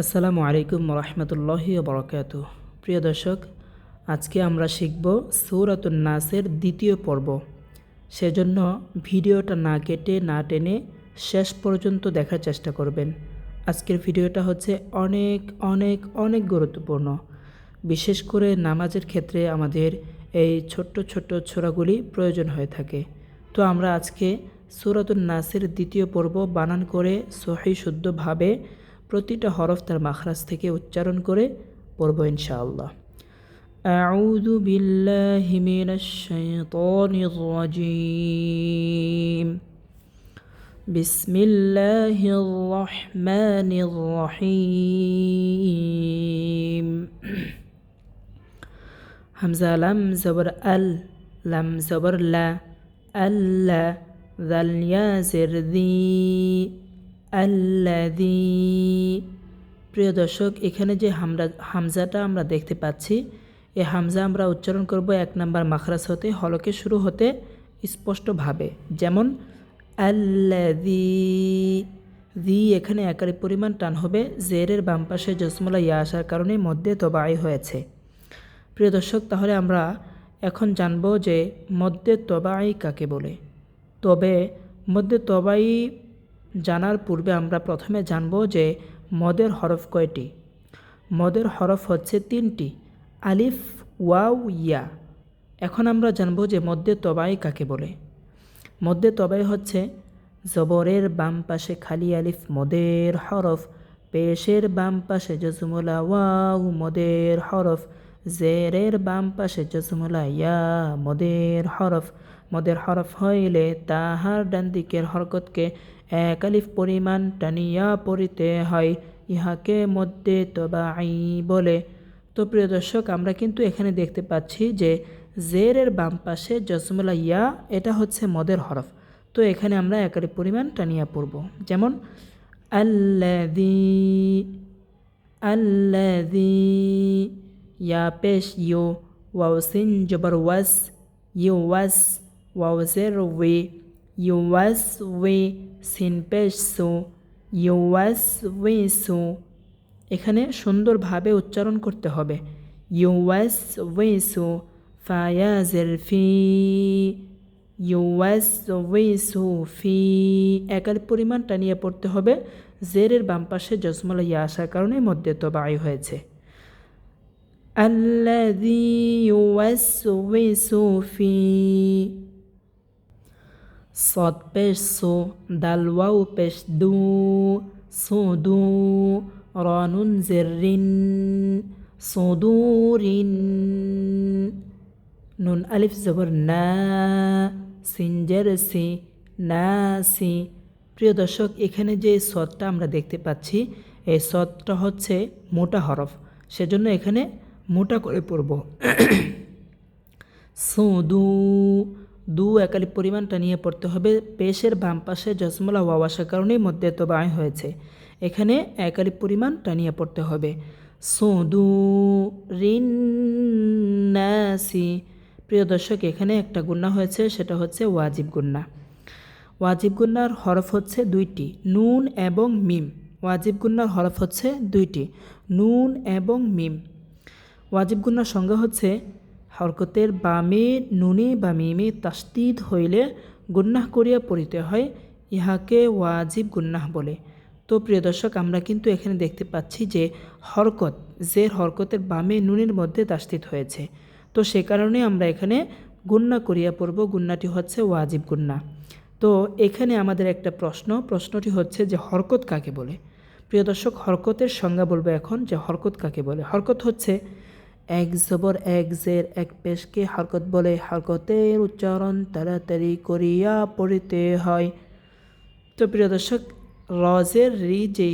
আসসালামু আলাইকুম রহমতুল্লাহি বরকাত প্রিয় দর্শক, আজকে আমরা শিখব সৌরাতুন নাসের দ্বিতীয় পর্ব। সেজন্য ভিডিওটা না কেটে, না টেনে শেষ পর্যন্ত দেখার চেষ্টা করবেন। আজকের ভিডিওটা হচ্ছে অনেক অনেক অনেক গুরুত্বপূর্ণ। বিশেষ করে নামাজের ক্ষেত্রে আমাদের এই ছোট্ট ছোট্ট ছোড়াগুলি প্রয়োজন হয়ে থাকে। তো আমরা আজকে সুরাতুন নাসের দ্বিতীয় পর্ব বানান করে সহি, শুদ্ধভাবে প্রতিটা হরফ তার মাখরাজ থেকে উচ্চারণ করে পড়ব ইনশাআল্লাহ أعوذ بالله من الشيطان الرجيم بسم الله الرحمن الرحيم হামজা লাম জবর আল লাম জবর লা আল্লা জাল ইয়াজের দি আল্লাদি প্রিয় দর্শক, এখানে যে হামরা, হামজাটা আমরা দেখতে পাচ্ছি, এ হামজা আমরা উচ্চারণ করব এক নাম্বার মাখরাজ হতে, হলকে শুরু হতে স্পষ্টভাবে। যেমন আল্লাদি দি এখানে একারি পরিমাণ টান হবে, জেরের বাম পাশে জসমলা ইয়া আসার কারণে মধ্যে তবাই হয়েছে। প্রিয় দর্শক, তাহলে আমরা এখন জানব যে মধ্যে তবাই কাকে বলে? তবে মধ্যে তবাই জানার পূর্বে আমরা প্রথমে জানব যে মদের হরফ কয়টি? মদের হরফ হচ্ছে তিনটি, আলিফ, ওয়াও, ইয়া। এখন আমরা জানব যে মধ্যে তবাই কাকে বলে? মধ্যে তবাই হচ্ছে জবরের বাম পাশে খালি আলিফ, মদের হরফ। পেশের বাম পাশে জজমুলা ওয়াও, মদের হরফ। জেরের বাম পাশে জজমুলা ইয়া, মদের হরফ। মদের হরফ হইলে তাহার ডান দিকের হরকতকে এক আলিফ পরিমাণ টানিয়া পড়িতে হয়, ইহাকে মধ্যে তবাই বলে। তো প্রিয় দর্শক, আমরা কিন্তু এখানে দেখতে পাচ্ছি যে জেরের বাম পাশে জসমুলা ইয়া, এটা হচ্ছে মদের হরফ। তো এখানে আমরা একারি পরিমাণ টানিয়া পড়ব। যেমন আল্লাদি আল্লাদি ইয়া পেশ ইউ, ওয়াও সিন জবর ওয়াস ইউ ওয়াস, ওয়াও জের way you was way scene পেশ সু ইউ ওয়াস ওয়ে সু এখানে সুন্দরভাবে উচ্চারণ করতে হবে ইউ ওয়াস ওয়ে সু ফায়াজের ফি ইউএস ওয়েসু ফি একার পরিমাণ টানিয়ে পড়তে হবে জেরের বাম পাশে জসমলা ইয়া আসার কারণে মধ্যে তো বাই হয়েছে الذي يوسوس في sot pesh su dal waw pesh du su du ranun zirrin sudurin নুন আলিফ জবর না সিনজের সি না সি। প্রিয় দর্শক, এখানে যে সৎটা আমরা দেখতে পাচ্ছি, এই সৎটা হচ্ছে মোটা হরফ। সেজন্য এখানে মোটা করে পড়ব। সুদু দু একালি পরিমাণটা নিয়ে পড়তে হবে। পেশের বাম পাশে জসমলা ওয়াও আসার কারণেই মধ্যে তো বায় হয়েছে। এখানে একালি পরিমাণ টানিয়ে পড়তে হবে। সুদু রিন নাসি প্রিয় দর্শক, এখানে একটা গুন্না হয়েছে, সেটা হচ্ছে ওয়াজিব গুন্না ওয়াজিব গুন্নার হরফ হচ্ছে দুইটি, নুন এবং মিম। ওয়াজিব গুন্নার হরফ হচ্ছে দুইটি, নুন এবং মিম। ওয়াজিব গুন্নার সংজ্ঞা হচ্ছে হরকতের বামে, নুনে বা মিমে তাস্তিদ হইলে গুন্নাহ করিয়া পড়িতে হয়, ইহাকে ওয়াজিব গুন্নাহ বলে। তো প্রিয় দর্শক, আমরা কিন্তু এখানে দেখতে পাচ্ছি যে হরকত, জের হরকতের বামে, নুনের মধ্যে তাস্তিত হয়েছে। তো সে কারণে আমরা এখানে গুন্না করিয়া পড়ব গুন্নাটি হচ্ছে ওয়াজিব গুন্না তো এখানে আমাদের একটা প্রশ্ন, প্রশ্নটি হচ্ছে যে হরকত কাকে বলে? প্রিয় দর্শক, হরকতের সংজ্ঞা বলব এখন যে হরকত কাকে বলে? হরকত হচ্ছে এক জবর এক জের এক পেশকে হরকত বলে হরকতের উচ্চারণ তাড়াতাড়ি করিয়া পড়িতে হয়। তো প্রিয় দর্শক রজের রি যে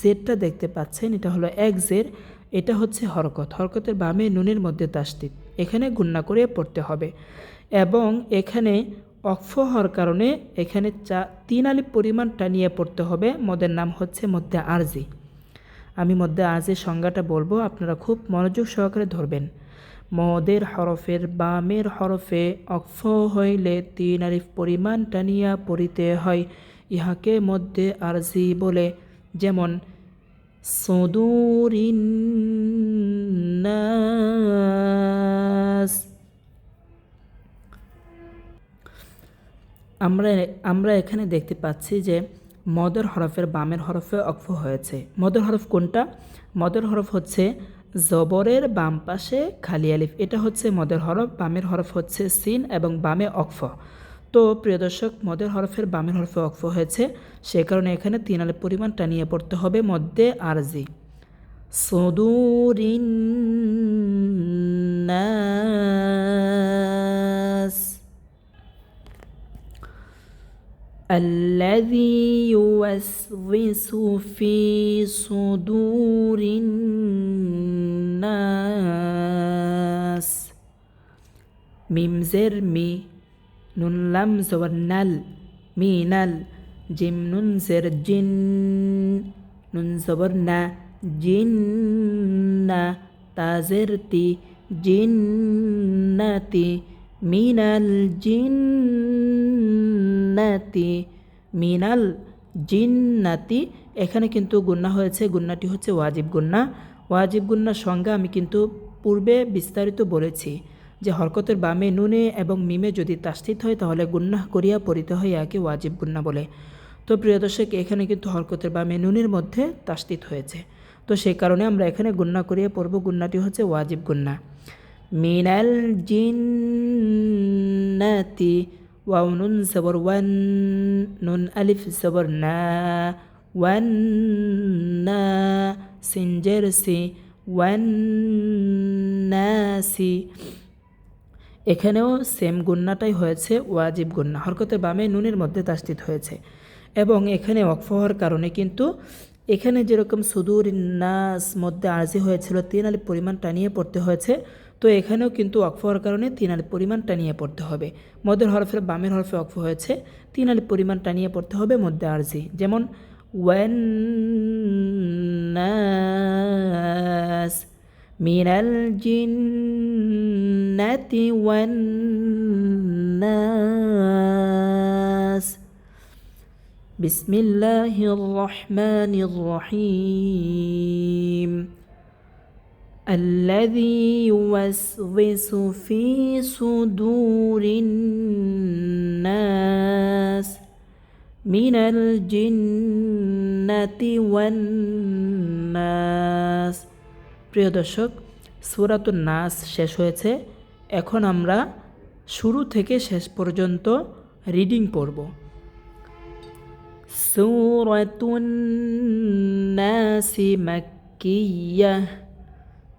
জেরটা দেখতে পাচ্ছেন, এটা হলো এক জের এটা হচ্ছে হরকত হরকতের বামে নুনের মধ্যে তাস্তিত এখানে গুন্না করে পড়তে হবে। এবং এখানে অক্ষ হওয়ার কারণে এখানে চা তিন আলিপ পরিমাণ টানিয়ে পড়তে হবে। মদের নাম হচ্ছে মধ্যে আরজি। আমি মধ্যে আজের সংজ্ঞাটা বলব, আপনারা খুব মনোযোগ সহকারে ধরবেন। মদের হরফের বামের হরফে অক্ষ হইলে তিন আরিফ পরিমাণ টানিয়া পড়িতে হয়, ইহাকে মধ্যে আরজি বলে। যেমন, সদুরিন্নাস আমরা আমরা এখানে দেখতে পাচ্ছি যে মদর হরফের বামের হরফে অক্ফ হয়েছে। মদর হরফ কোনটা? মদর হরফ হচ্ছে জবরের বাম পাশে খালি আলিফ। এটা হচ্ছে মদের হরফ, বামের হরফ হচ্ছে সিন এবং বামে অক্ফ। তো প্রিয় দর্শক, মদের হরফের বামের হরফে অক্ফ হয়েছে। সে কারণে এখানে তিন আলিফ পরিমাণ টানিয়ে পড়তে হবে মধ্যে আরজি। সদুরিন الذي يوسوس في صدور الناس. ميم زر مي نون لم زور نل مي نل جيم نون زر جن نون زورنا جن تازرتي جنتي من الجن জিন্নাতি মিনাল জিন্নাতি। এখানে কিন্তু গুন্না হয়েছে, গুন্নাটি হচ্ছে ওয়াজিব গুন্না। ওয়াজিব গুন্নার সংজ্ঞা আমি কিন্তু পূর্বে বিস্তারিত বলেছি যে হরকতের বামে নুনে এবং মিমে যদি তাস্তিত হয়, তাহলে গুন্না করিয়া পরিতে হয় একে ওয়াজিব গুন্না বলে। তো প্রিয় দর্শক, এখানে কিন্তু হরকতের বামে নুনের মধ্যে তাস্তিত হয়েছে। তো সেই কারণে আমরা এখানে গুন্না করিয়া পড়ব, গুন্নাটি হচ্ছে ওয়াজিব গুন্না। মিনাল জিন্নাতি ওয়াও নুন জবর ওয়ান নুন আলিফ জবর না ওয়ান না সিনজের সি ওয়ান নাসি এখানেও সেম গুন্নাটাই হয়েছে, ওয়াজিব গুন্না হরকতের বামে নুনের মধ্যে তাস্তিত হয়েছে। এবং এখানে অক্ফ হওয়ার কারণে কিন্তু এখানে যেরকম সুদূর নাস মধ্যে আর্জি হয়েছিল, তিন আলিফ পরিমাণ টানিয়ে পড়তে হয়েছে। তো এখানেও কিন্তু অক্ফ হওয়ার কারণে তিন আলিফ পরিমাণ টানিয়ে পড়তে হবে মধ্যের হরফের বামের হরফে অক্ফ হয়েছে তিন আলিফ পরিমাণ টানিয়ে পড়তে হবে মধ্যে আর্জি যেমন ওয়ান নাস মিনাল জিন্নাতি ওয়ান নাস بسم الله الرحمن الرحيم الذي يوسوس في صدور الناس من الجنة والناس প্রিয় দর্শক সুরাতুন নাস শেষ হয়েছে এখন আমরা শুরু থেকে শেষ পর্যন্ত রিডিং পড়ব سورة الناس مكية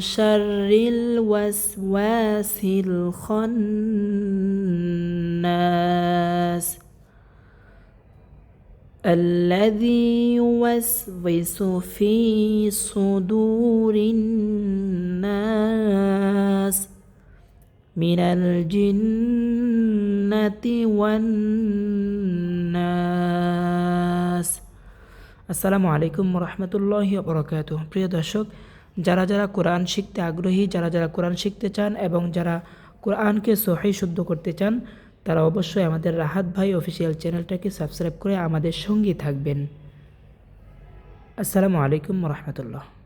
شر الوسواس الخناس الذي يوسوس في صدور الناس من الجنة والناس আসসালামু আলাইকুম রহমতুল্লাহি বরকাত প্রিয় দর্শক যারা যারা কোরআন শিখতে আগ্রহী, যারা যারা কোরআন শিখতে চান এবং যারা কোরআনকে সহি শুদ্ধ করতে চান, তারা অবশ্যই আমাদের রাহাত ভাই অফিসিয়াল চ্যানেলটাকে সাবস্ক্রাইব করে আমাদের সঙ্গী থাকবেন। আসসালামু আলাইকুম রহমতুল্লাহ।